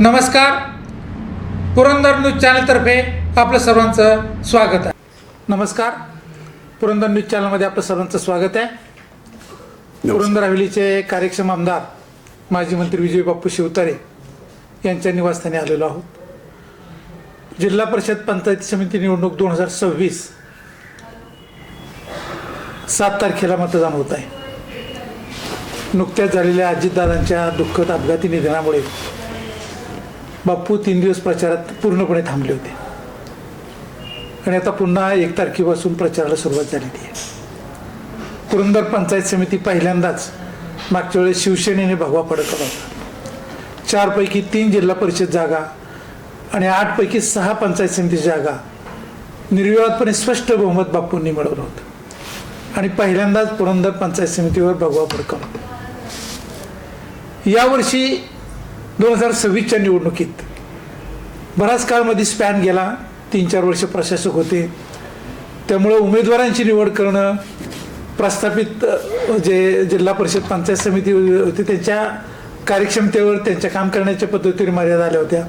नमस्कार. पुरंदर न्यूज चॅनलतर्फे आपलं सर्वांचं स्वागत आहे. नमस्कार. पुरंदर न्यूज चॅनलमध्ये आपलं सर्वांचं स्वागत आहे. पुरंदर हवेलीचे कार्यक्षम आमदार माजी मंत्री विजय बाप्पू शिवतारे यांच्या निवासस्थानी आलेलो आहोत. जिल्हा परिषद पंचायत समिती निवडणूक दोन हजार सव्वीस सात तारखेला मतदान होत आहे. नुकत्याच झालेल्या अजितदादांच्या दुःखद अपघाती निधनामुळे बाप्पू तीन दिवस प्रचारात पूर्णपणे थांबले होते. आणि आता पुन्हा एक तारखेपासून प्रचाराला सुरुवात झालेली आहे पुरंदर पंचायत समिती पहिल्यांदाच मागच्या वेळेस शिवसेनेने भगवा फडकला होता. चारपैकी तीन जिल्हा परिषद जागा आणि आठपैकी सहा पंचायत समिती जागा निर्विवादपणे स्पष्ट बहुमत बापूंनी मिळवलं होतं. आणि पहिल्यांदाच पुरंदर पंचायत समितीवर भगवा फडकवला यावर्षी दोन हजार सव्वीसच्या निवडणुकीत बराच काळमध्ये स्पॅन गेला. तीन चार वर्ष प्रशासक होते. त्यामुळं उमेदवारांची निवड करणं प्रस्थापित जे जिल्हा परिषद पंचायत समिती होती त्यांच्या कार्यक्षमतेवर त्यांच्या काम करण्याच्या पद्धतीने मर्यादा आल्या होत्या.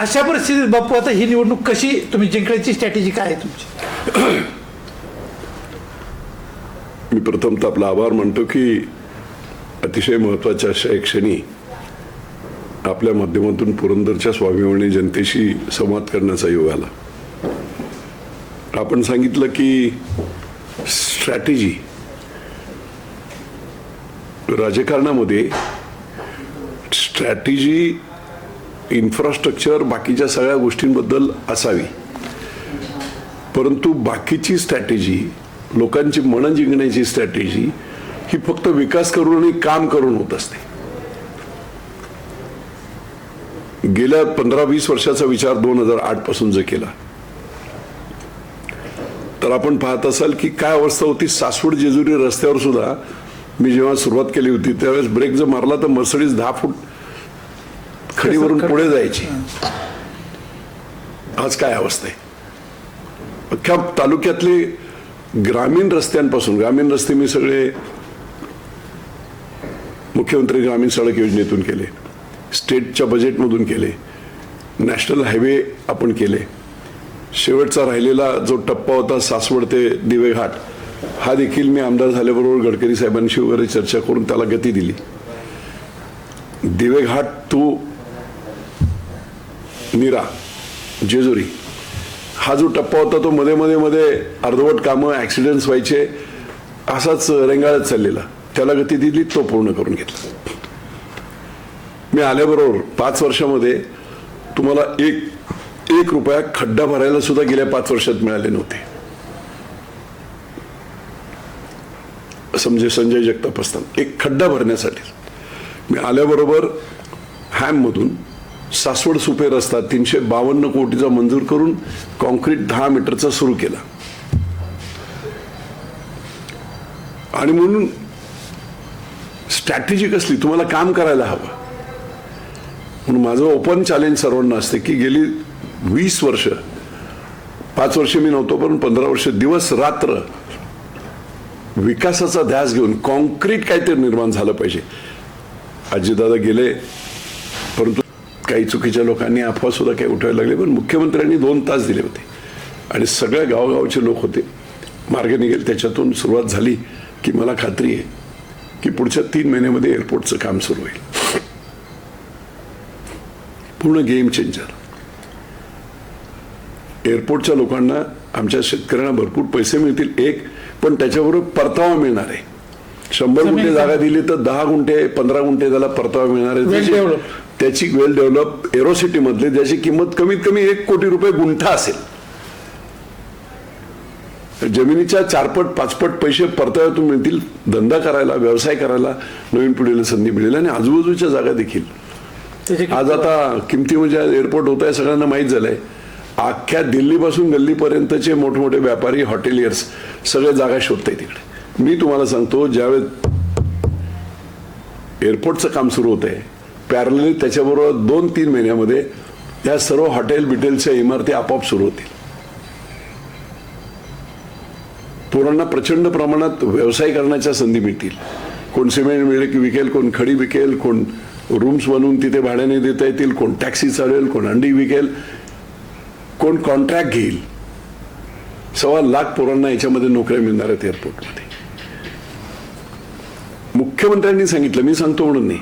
अशा परिस्थितीत बाप्पू आता ही निवडणूक कशी तुम्ही जिंकण्याची स्ट्रॅटेजी काय आहे तुमची? मी प्रथमतः आपला आभार मानतो की अतिशय महत्त्वाच्या अशा एक क्षणी आपल्या माध्यमातून पुरंदरच्या स्वाभिमानी जनतेशी संवाद करण्याचा योग आला. आपण सांगितलं की स्ट्रॅटेजी राजकारणामध्ये स्ट्रॅटेजी इन्फ्रास्ट्रक्चर बाकीच्या सगळ्या गोष्टींबद्दल असावी. परंतु बाकीची स्ट्रॅटेजी लोकांची मनं जिंकण्याची स्ट्रॅटेजी ही फक्त विकास करून आणि काम करून होत असते. गेल्या पंधरा वीस वर्षाचा विचार दोन हजार आठपासून जर केला तर आपण पाहत असाल की काय अवस्था होती. सासवड जेजुरी रस्त्यावर सुद्धा मी जेव्हा सुरुवात केली होती त्यावेळेस ब्रेक जर मारला तर मर्सडीज दहा फूट खडीवरून पुढे जायची. आज काय अवस्था आहे? अख्ख्या तालुक्यातले ग्रामीण रस्त्यांपासून ग्रामीण रस्ते मी सगळे मुख्यमंत्री ग्रामीण सडक योजनेतून केले. स्टेटच्या बजेटमधून केले. नॅशनल हायवे आपण केले. शेवटचा राहिलेला जो टप्पा होता सासवड ते दिवेघाट हा देखील मी आमदार झाल्याबरोबर गडकरी साहेबांशी वगैरे चर्चा करून त्याला गती दिली. दिवेघाट टू नीरा जेजुरी हा जो टप्पा होता तो मध्ये मध्ये मध्ये अर्धवट कामं ॲक्सिडेंट्स व्हायचे असाच रेंगाळत चाललेला. त्याला गती दिली तो पूर्ण करून घेतला. मी आल्याबरोबर पाच वर्षामध्ये तुम्हाला एक एक रुपया खड्डा भरायला सुद्धा गेल्या पाच वर्षात मिळाले नव्हते. समजे संजय जगताप असताना एक खड्डा भरण्यासाठी. मी आल्याबरोबर हॅममधून सासवड सुपे रस्ता तीनशे बावन्न कोटीचा मंजूर करून कॉन्क्रीट दहा मीटरचा सुरू केला. आणि म्हणून स्ट्रॅटेजी कसली तुम्हाला काम करायला हवं. म्हणून माझं ओपन चॅलेंज सर्वांना असते की गेली वीस वर्ष पाच वर्ष मी नव्हतो पण पंधरा वर्ष दिवस रात्र विकासाचा ध्यास घेऊन कॉन्क्रीट काहीतरी निर्माण झालं पाहिजे. आजीदादा गेले परंतु काही चुकीच्या लोकांनी अफवा सुद्धा काही उठवायला लागले पण मुख्यमंत्र्यांनी दोन तास दिले होते. आणि सगळ्या गावगावचे लोक होते. मार्ग निघेल त्याच्यातून सुरुवात झाली की मला खात्री आहे की पुढच्या तीन महिन्यामध्ये एअरपोर्टचं काम सुरू होईल. पूर्ण गेम चेंजर एअरपोर्टच्या लोकांना आमच्या शेतकऱ्यांना भरपूर पैसे मिळतील एक पण त्याच्याबरोबर परतावा मिळणार आहे. शंभर गुंठे जागा दिली तर दहा गुंठे पंधरा गुंठे त्याला परतावा मिळणार आहे. त्याची- वेल डेव्हलप एरोसिटी मधली ज्याची किंमत कमीत कमी एक कोटी रुपये गुंठा असेल. जमिनीच्या चारपट पाचपट पैसे परताव्यातून मिळतील धंदा करायला व्यवसाय करायला नवीन पिढीला संधी मिळेल आणि आजूबाजूच्या जागा देखील. आज आता किमती म्हणजे एअरपोर्ट होत आहे सगळ्यांना माहीत झालंय. अख्ख्या दिल्लीपासून गल्लीपर्यंतचे मोठमोठे व्यापारी हॉटेलियर्स सगळे जागा शोधताय तिकडे मी तुम्हाला सांगतो ज्यावेळेस एअरपोर्टचं काम सुरू होत आहे पॅरलली त्याच्याबरोबर दोन तीन महिन्यामध्ये या सर्व हॉटेल बिटेलच्या इमारती आपोआप सुरू होतील. पोरांना प्रचंड प्रमाणात व्यवसाय करण्याच्या संधी मिळतील. कोण सिमेंट मिळेल की विकेल कोण खडी विकेल कोण रूम्स बनवून तिथे भाड्याने देता येतील कोण टॅक्सी चालवेल कोण अंडी विकेल कोण कॉन्ट्रॅक्ट घेईल. सव्वा लाख पोरांना याच्यामध्ये नोकऱ्या मिळणार आहेत एअरपोर्टमध्ये मुख्यमंत्र्यांनी सांगितलं मी सांगतो म्हणून नाही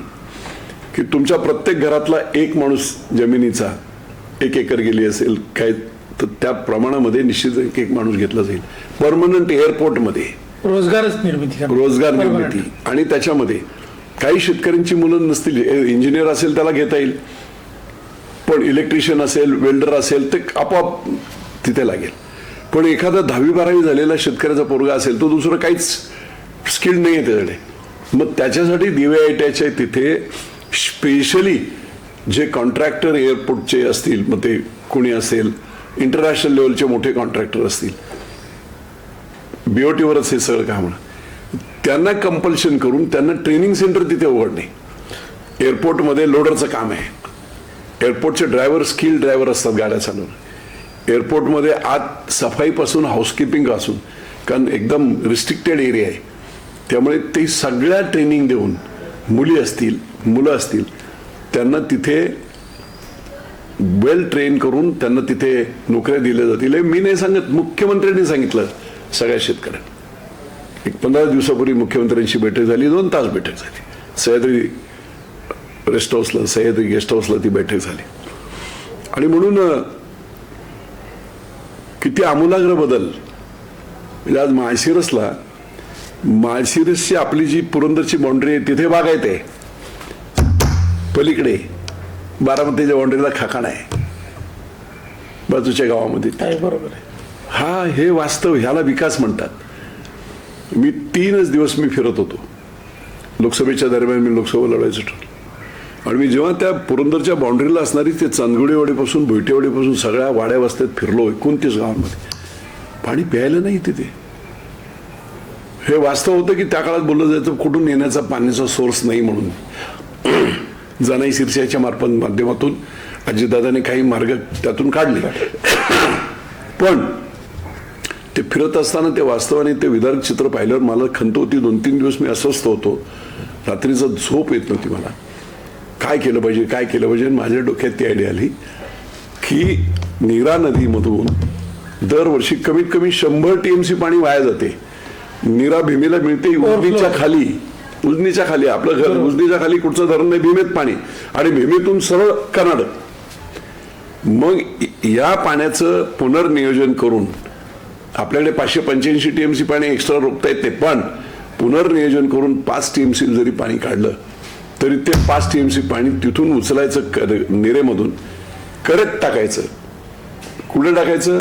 की तुमच्या प्रत्येक घरातला एक माणूस जमिनीचा एक एकर गेली असेल काय तर त्या प्रमाणामध्ये निश्चित एक एक माणूस घेतला जाईल. परमनंट एअरपोर्टमध्ये रोजगारच निर्मिती. रोजगार निर्मिती. आणि त्याच्यामध्ये काही शेतकऱ्यांची मुलं नसतील इंजिनियर असेल त्याला घेता येईल. पण इलेक्ट्रिशियन असेल वेल्डर असेल ते आपोआप तिथे लागेल. पण एखादा दहावी बारावी झालेला शेतकऱ्याचा पोरगा असेल तो दुसरं काहीच स्किल नाही आहे त्याच्याकडे. मग त्याच्यासाठी दिवे आयट्याचे तिथे स्पेशली जे कॉन्ट्रॅक्टर एअरपोर्टचे असतील मग ते कोणी असेल इंटरनॅशनल लेवलचे मोठे कॉन्ट्रॅक्टर असतील. बीओटीवरच हे सगळं काम आहे. त्यांना कंपल्शन करून त्यांना ट्रेनिंग सेंटर तिथे उघडणे. एअरपोर्टमध्ये लोडरचं काम आहे. एअरपोर्टचे ड्रायव्हर स्किल ड्रायव्हर असतात गाड्या चालवून. एअरपोर्टमध्ये आत सफाईपासून हाऊसकीपिंग असून कारण एकदम रिस्ट्रिक्टेड एरिया आहे. त्यामुळे ते सगळ्या ट्रेनिंग देऊन मुली असतील मुलं असतील त्यांना तिथे वेल ट्रेन करून त्यांना तिथे नोकऱ्या दिल्या जातील. हे मी नाही सांगत मुख्यमंत्र्यांनी सांगितलं सगळ्या शेतकऱ्यांना. एक पंधरा दिवसापूर्वी मुख्यमंत्र्यांची बैठक झाली दोन तास बैठक झाली. सह्याद्री रेस्ट हाऊसला सह्याद्री गेस्ट हाऊसला ती बैठक झाली. आणि म्हणून किती आमूलाग्र बदल. म्हणजे आज माळशिरसला माळशिरसची आपली जी पुरंदरची बाउंड्री आहे तिथे बागायत आहे पलीकडे बारामतीच्या बाउंड्रीला खाकाण आहे. बाजूच्या गावामध्ये. बरोबर आहे. हा हे वास्तव ह्याला विकास म्हणतात. मी तीनच दिवस मी फिरत होतो. लोकसभेच्या दरम्यान मी लोकसभा लढायचं ठरलं. आणि मी जेव्हा त्या पुरंदरच्या बाउंड्रीला असणारी ते चांदगुडेवाडीपासून भोयटेवाडीपासून सगळ्या वाड्या वस्त्यात फिरलो एकोणतीस गावांमध्ये. पाणी प्यायला नाही तिथे. हे वास्तव होतं की त्या काळात बोललं जायचं कुठून येण्याचा पाण्याचा सोर्स नाही म्हणून. जनाई शिरसाच्या मार्फत माध्यमातून अजितदादाने काही मार्ग त्यातून काढले. पण ते फिरत असताना ते वास्तवाने ते विदारक चित्र पाहिल्यावर मला खंत होती. दोन तीन दिवस मी अस्वस्थ होतो. रात्रीचा झोप येत नव्हती मला. काय केलं पाहिजे? काय केलं पाहिजे? आणि माझ्या डोक्यात ती आयडिया आली की नीरा नदीमधून दरवर्षी कमीत कमी शंभर टीएमसी पाणी वाया जाते. नीरा भीमेला मिळते उजनीच्या खाली. उजनीच्या खाली. आपलं घर उजनीच्या खाली. कुठचं धरण नाही. भीमेत पाणी. आणि भीमेतून सरळ कर्नाटक मग या पाण्याचं पुनर्नियोजन करून आपल्याकडे पाचशे पंच्याऐंशी टीएमसी पाणी एक्स्ट्रा रोखता येते पण पुनर्नियोजन करून पाच टीएमसी जरी पाणी काढलं तरी ते पाच टीएमसी पाणी तिथून उचलायचं निरेमधून करत टाकायचं. कुठे टाकायचं?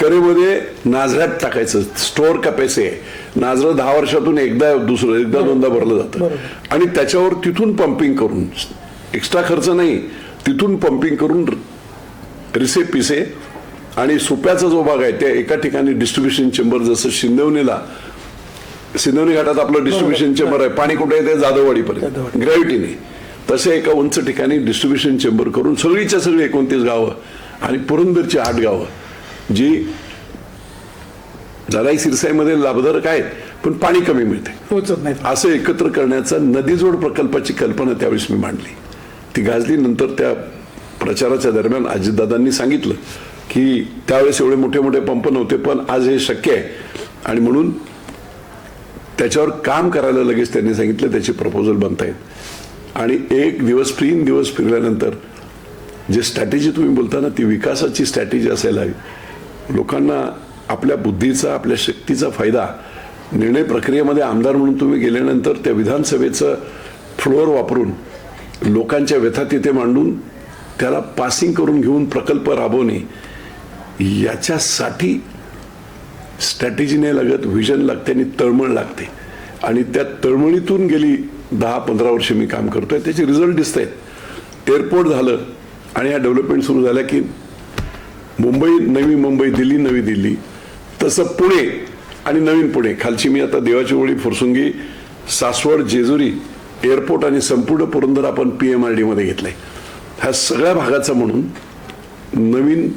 करेमध्ये. नाझऱ्यात टाकायचं. स्टोअर कॅपॅसिटी आहे. नाझरं दहा वर्षातून एकदा दुसरं एकदा दोनदा भरलं जातं. आणि त्याच्यावर तिथून पंपिंग करून एक्स्ट्रा खर्च नाही तिथून पंपिंग करून रिसे पिसे आणि सुप्याचा जो भाग आहे त्या एका ठिकाणी डिस्ट्रीब्युशन चेंबर जसं शिंदवणीला सिंधवणी घाटात आपलं डिस्ट्रीब्युशन चेंबर आहे पाणी कुठे आहे ते जाधववाडीपर्यंत. जाधववाडी. ग्रॅव्हिटीने तसे एका उंच ठिकाणी डिस्ट्रीब्युशन चेंबर करून सगळीच्या सगळी एकोणतीस गावं आणि पुरंदरची आठ गावं जी जराई सिरसाईमध्ये लाभधारक आहेत पण पाणी कमी मिळते. पोचत नाही असं एकत्र करण्याचा नदीजोड प्रकल्पाची कल्पना त्यावेळेस मी मांडली. ती गाजली नंतर त्या प्रचाराच्या दरम्यान अजितदादांनी सांगितलं की त्यावेळेस एवढे मोठे मोठे पंप नव्हते पण आज हे शक्य आहे. आणि म्हणून त्याच्यावर काम करायला लगेच त्यांनी सांगितलं त्याचे प्रपोजल बनतायत आणि एक दिवस तीन दिवस फिरल्यानंतर जे स्ट्रॅटेजी तुम्ही बोलता ना ती विकासाची स्ट्रॅटेजी असायला हवी. लोकांना आपल्या बुद्धीचा आपल्या शक्तीचा फायदा निर्णय प्रक्रियेमध्ये आमदार म्हणून तुम्ही गेल्यानंतर त्या विधानसभेचं फ्लोअर वापरून लोकांच्या व्यथा तिथे मांडून त्याला पासिंग करून घेऊन प्रकल्प राबवणे याच्यासाठी स्ट्रॅटेजी नाही लागत व्हिजन लागते आणि तळमळ लागते. आणि त्या तळमळीतून गेली दहा पंधरा वर्ष मी काम करतोय त्याचे रिझल्ट दिसत आहेत एअरपोर्ट झालं आणि ह्या डेव्हलपमेंट सुरू झाल्या की मुंबई नवी मुंबई दिल्ली नवी दिल्ली. तसं पुणे आणि नवीन पुणे. खालची मी आता देवाची ओळी फुरसुंगी सासवड जेजुरी एअरपोर्ट आणि संपूर्ण पुरंदर आपण पी एम आर डीमध्ये घेतलंय. ह्या सगळ्या भागाचं म्हणून नवीन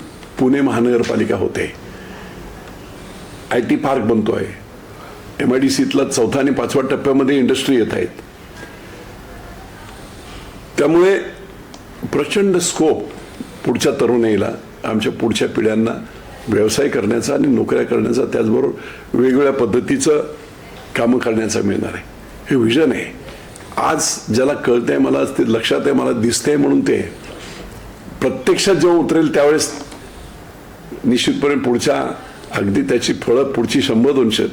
पुणे महानगरपालिका होते. आय टी पार्क आहे एम आय डी सीतला चौथा आणि पाचव्या टप्प्यामध्ये इंडस्ट्री येत आहेत. त्यामुळे प्रचंड स्कोप पुढच्या तरुणाईला आमच्या पुढच्या पिढ्यांना व्यवसाय करण्याचा आणि नोकऱ्या करण्याचा त्याचबरोबर वेगवेगळ्या पद्धतीचं कामं करण्याचा मिळणार आहे. हे विजन आहे. आज ज्याला कळतंय मला ते लक्षात आहे मला दिसतंय म्हणून ते प्रत्यक्षात जेव्हा उतरेल त्यावेळेस निश्चितपणे पुढच्या अगदी त्याची फळं पुढची शंभर दोनशे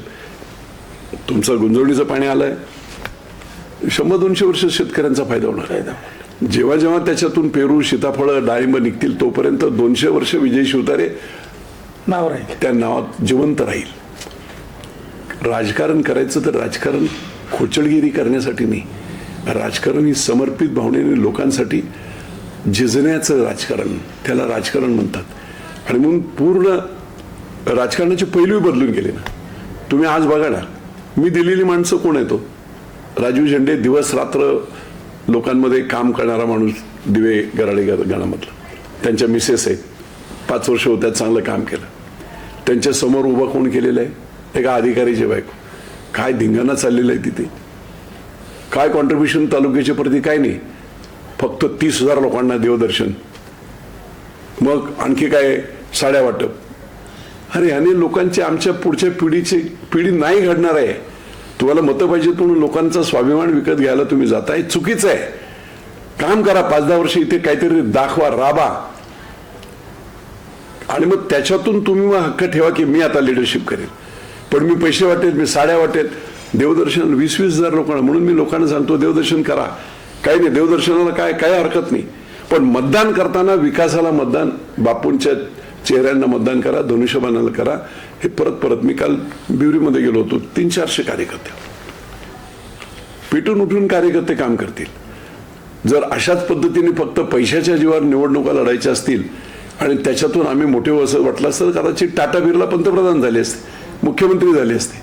तुमचं गुंजवणीचं पाणी आलंय. शंभर दोनशे वर्ष शेतकऱ्यांचा फायदा होणार आहे. जेव्हा जेव्हा त्याच्यातून पेरू सीताफळं डाळिंब निघतील तोपर्यंत दोनशे वर्ष विजय शिवतारे नाव राहील. त्या नावात जिवंत राहील. राजकारण करायचं तर राजकारण खोचडगिरी करण्यासाठी नाही. राजकारण ही समर्पित भावनेने लोकांसाठी झिजण्याचं राजकारण त्याला राजकारण म्हणतात. आणि म्हणून पूर्ण राजकारणाचे पैलू बदलून गेले ना. तुम्ही आज बघा ना मी दिलेली माणसं कोण आहे तो हो? झेंडे दिवस रात्र लोकांमध्ये काम करणारा माणूस दिवे गराडे गा- गाण्यामधला त्यांच्या मिसेस आहेत. पाच वर्ष होत्यात चांगलं काम केलं. त्यांच्यासमोर उभं कोण केलेलं आहे? एका अधिकारीचे बायको. काय धिंगाणा चाललेलं आहे तिथे? काय कॉन्ट्रीब्युशन तालुक्याच्या प्रती? काय नाही. फक्त तीस हजार लोकांना देवदर्शन. मग आणखी काय साड्या वाटप. अरे ह्याने लोकांची आमच्या पुढच्या पिढीची पिढी नाही घडणार आहे. तुम्हाला मतं पाहिजेत म्हणून लोकांचा स्वाभिमान विकत घ्यायला तुम्ही जाताय. चुकीचं आहे. काम करा पाच दहा वर्ष इथे काहीतरी दाखवा राबा. आणि मग त्याच्यातून तुम्ही मग हक्क ठेवा की मी आता लिडरशिप करेन. पण मी पैसे वाटेल मी साड्या वाटेल देवदर्शन वीस वीस हजार लोकांना म्हणून मी लोकांना सांगतो देवदर्शन करा. काही नाही देवदर्शनाला काय काय हरकत नाही. पण मतदान करताना विकासाला मतदान बापूंच्या चेहऱ्यांना मतदान करा धनुष्यबाणाला करा. हे परत परत मी काल बिवरीमध्ये गेलो होतो तीन चारशे कार्यकर्ते. पेटून उठून कार्यकर्ते काम करतील. जर अशाच पद्धतीने फक्त पैशाच्या जीवावर निवडणुका लढायच्या असतील आणि त्याच्यातून आम्ही मोठे असं वाटलं असतं तर कदाचित टाटा बिर्ला पंतप्रधान झाले असते मुख्यमंत्री झाले असते.